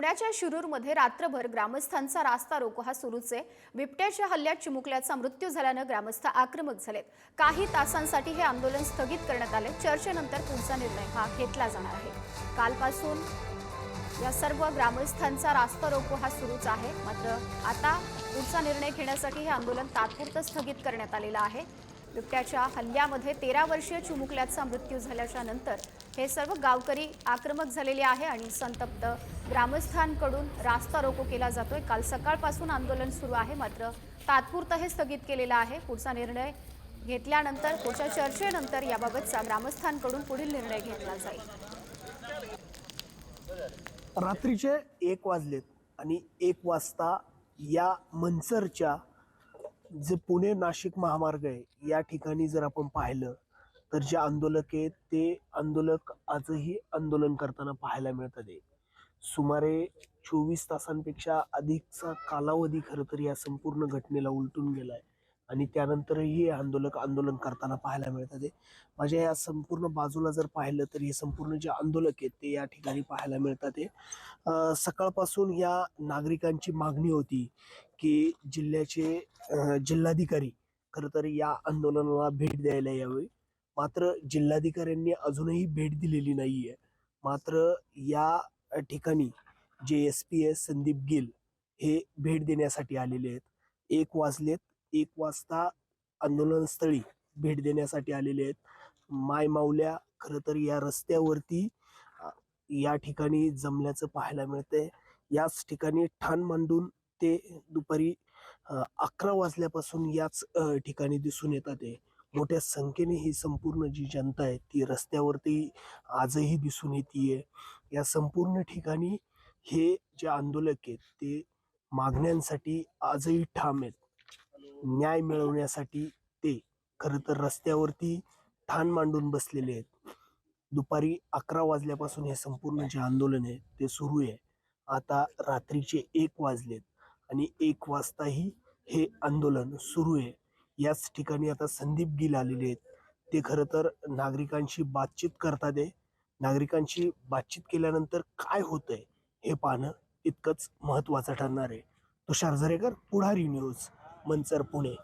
पुण्याच्या शिरूरमध्ये रात्रभर ग्रामस्थांचा रास्ता रोको हा सुरूच. आहे बिबट्याच्या हल्ल्यात चिमुकल्याचा मृत्यू झाल्यानं ग्रामस्थ आक्रमक झालेत. काही तासांसाठी हे आंदोलन स्थगित करण्यात आले चर्चेनंतर पुढचा निर्णय हा घेतला जाणार आहे. कालपासून या सर्व ग्रामस्थांचा रास्ता रोको हा सुरूच आहे. मात्र आता पुढचा निर्णय घेण्यासाठी हे आंदोलन तात्पुरतं स्थगित करण्यात आलेलं आहे. बिबट्याच्या हल्ल्यामध्ये तेरा वर्षीय चिमुकल्याचा मृत्यू झाल्याच्यानंतर हे सर्व गावकरी आक्रमक झालेले आहे आणि संतप्त ग्रामस्थांकडून रास्ता रोको केला जातोय. काल सकाळपासून आंदोलन सुरू आहे मात्र तात्पुरतं हे स्थगित केलेलं आहे. पुढचा निर्णय घेतल्यानंतर पुढच्या चर्चेनंतर याबाबतचा ग्रामस्थांकडून पुढील निर्णय घेतला जाईल. रात्रीचे एक वाजलेत आणि एक वाजता या मनसरच्या जे पुणे नाशिक महामार्ग आहे या ठिकाणी जर आपण पाहिलं तर जे आंदोलक आहेत ते आंदोलक आजही आंदोलन करताना पाहायला मिळतात आहे सुमारे चोवीस तासांपेक्षा अधिकचा कालावधी खरं तर या संपूर्ण घटनेला उलटून गेलाय. आणि त्यानंतरही आंदोलक आंदोलन करताना पाहायला मिळतात. ते माझ्या या संपूर्ण बाजूला जर पाहिलं तर हे संपूर्ण जे आंदोलक आहेत ते या ठिकाणी पाहायला मिळतात. आहे सकाळपासून या नागरिकांची मागणी होती की जिल्ह्याचे जिल्हाधिकारी खरं तर या आंदोलनाला भेट द्यायला यावी. मात्र जिल्हाधिकाऱ्यांनी अजूनही भेट दिलेली नाहीये. मात्र या ठिकाणी जे S P S Sandeep Gill हे भेट देण्यासाठी आलेले आहेत. एक वाजलेत. एक वाजता आंदोलनस्थळी भेट देण्यासाठी आलेले आहेत. माय माऊल्या खरं तर या रस्त्यावरती या ठिकाणी जमल्याचं पाहायला मिळतंय. याच ठिकाणी ठाण मांडून ते दुपारी अकरा वाजल्यापासून याच ठिकाणी दिसून येतात आहे मोठ्या संख्येने ही संपूर्ण जी जनता आहे ती रस्त्यावरती आजही दिसून येते या संपूर्ण ठिकाणी हे जे आंदोलक आहेत ते मागण्यांसाठी आजही ठाम आहेत. न्याय मिळवण्यासाठी ते खरं तर रस्त्यावरती ठाण मांडून बसलेले आहेत. दुपारी अकरा वाजल्यापासून हे संपूर्ण जे आंदोलन आहे ते सुरू आहे. आता रात्रीचे एक वाजलेत आणि एक वाजताही हे आंदोलन सुरू आहे. याच ठिकाणी आता संदीप गिल आलेले आहेत. ते खरं तर नागरिकांशी बातचीत करतात आहे. नागरिकांशी बातचीत केल्यानंतर काय होतंय हे पाहणं इतकंच महत्वाचं ठरणार आहे. तुषार झरेकर पुढारी न्यूज. मंचर पुणे.